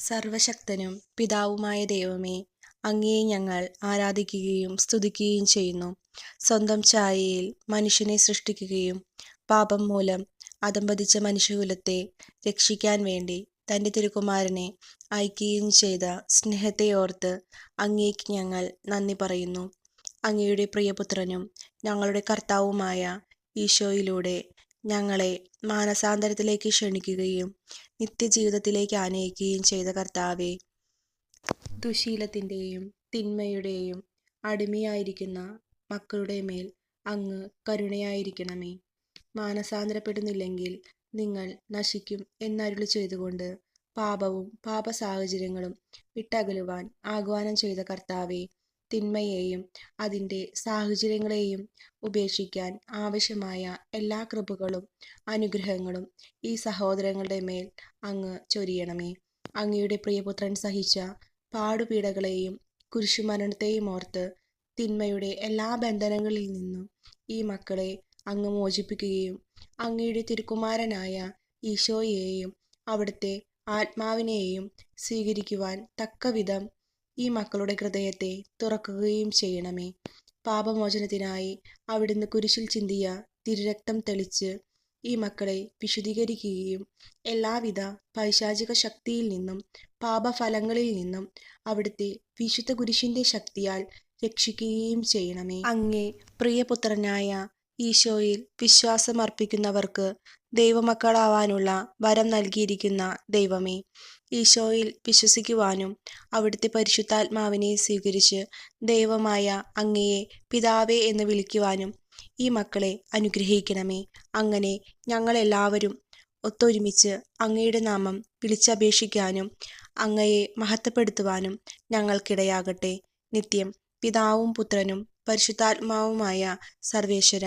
സർവശക്തനും പിതാവുമായ ദൈവമേ അങ്ങയെ ഞങ്ങൾ ആരാധിക്കുകയും സ്തുതിക്കുകയും ചെയ്യുന്നു. സ്വന്തം ഛായയിൽ മനുഷ്യനെ സൃഷ്ടിക്കുകയും പാപം മൂലം അധംപതിച്ച മനുഷ്യകുലത്തെ രക്ഷിക്കാൻ വേണ്ടി തന്റെ തിരുക്കുമാരനെ അയക്കുകയും ചെയ്ത സ്നേഹത്തെ ഓർത്ത് അങ്ങേക്ക് ഞങ്ങൾ നന്ദി പറയുന്നു. അങ്ങയുടെ പ്രിയപുത്രനും ഞങ്ങളുടെ കർത്താവുമായ ഈശോയിലൂടെ ഞങ്ങളെ മാനസാന്തരത്തിലേക്ക് ക്ഷണിക്കുകയും നിത്യജീവിതത്തിലേക്ക് ആനയിക്കുകയും ചെയ്ത കർത്താവെ ദുശീലത്തിന്റെയും തിന്മയുടെയും അടിമയായിരിക്കുന്ന മക്കളുടെ മേൽ അങ്ങ് കരുണയായിരിക്കണമേ. മാനസാന്തരപ്പെടുന്നില്ലെങ്കിൽ നിങ്ങൾ നശിക്കും എന്നരുളി ചെയ്തുകൊണ്ട് പാപവും പാപ സാഹചര്യങ്ങളും വിട്ടകലുവാൻ ആഹ്വാനം ചെയ്ത കർത്താവെ തിന്മയെയും അതിന്റെ സാഹചര്യങ്ങളെയും ഉപേക്ഷിക്കാൻ ആവശ്യമായ എല്ലാ കൃപകളും അനുഗ്രഹങ്ങളും ഈ സഹോദരങ്ങളുടെ മേൽ അങ്ങ് ചൊരിയണമേ. അങ്ങയുടെ പ്രിയപുത്രൻ സഹിച്ച പാടുപീടകളെയും കുരിശുമരണത്തെയും ഓർത്ത് തിന്മയുടെ എല്ലാ ബന്ധനങ്ങളിൽ നിന്നും ഈ മക്കളെ അങ്ങ് മോചിപ്പിക്കുകയും അങ്ങയുടെ തിരുക്കുമാരനായ ഈശോയെയും അവിടുത്തെ ആത്മാവിനെയും സ്വീകരിക്കുവാൻ തക്കവിധം ഈ മക്കളുടെ ഹൃദയത്തെ തുറക്കുകയും ചെയ്യണമേ. പാപമോചനത്തിനായി അവിടുന്ന് കുരിശിൽ ചിന്തിയ തിരുരക്തം തെളിച്ച് ഈ മക്കളെ വിശുദ്ധീകരിക്കുകയും എല്ലാവിധ പൈശാചിക ശക്തിയിൽ നിന്നും പാപഫലങ്ങളിൽ നിന്നും അവിടുത്തെ വിശുദ്ധ കുരിശിന്റെ ശക്തിയാൽ രക്ഷിക്കുകയും ചെയ്യണമേ. അങ്ങേ പ്രിയപുത്രനായ ഈശോയിൽ വിശ്വാസമർപ്പിക്കുന്നവർക്ക് ദൈവമക്കളാവാനുള്ള വരം നൽകിയിരിക്കുന്ന ദൈവമേ. ഈശോയിൽ വിശ്വസിക്കുവാനും അവിടുത്തെ പരിശുദ്ധാത്മാവിനെ സ്വീകരിച്ച് ദൈവമായ അങ്ങയെ പിതാവേ എന്ന് വിളിക്കുവാനും ഈ മക്കളെ അനുഗ്രഹിക്കണമേ. അങ്ങനെ ഞങ്ങളെല്ലാവരും ഒത്തൊരുമിച്ച് അങ്ങയുടെ നാമം വിളിച്ചപേക്ഷിക്കാനും അങ്ങയെ മഹത്വപ്പെടുത്തുവാനും ഞങ്ങൾക്കിടയാകട്ടെ. നിത്യം പിതാവും പുത്രനും പരിശുദ്ധാത്മാവുമായ സർവേശ്വര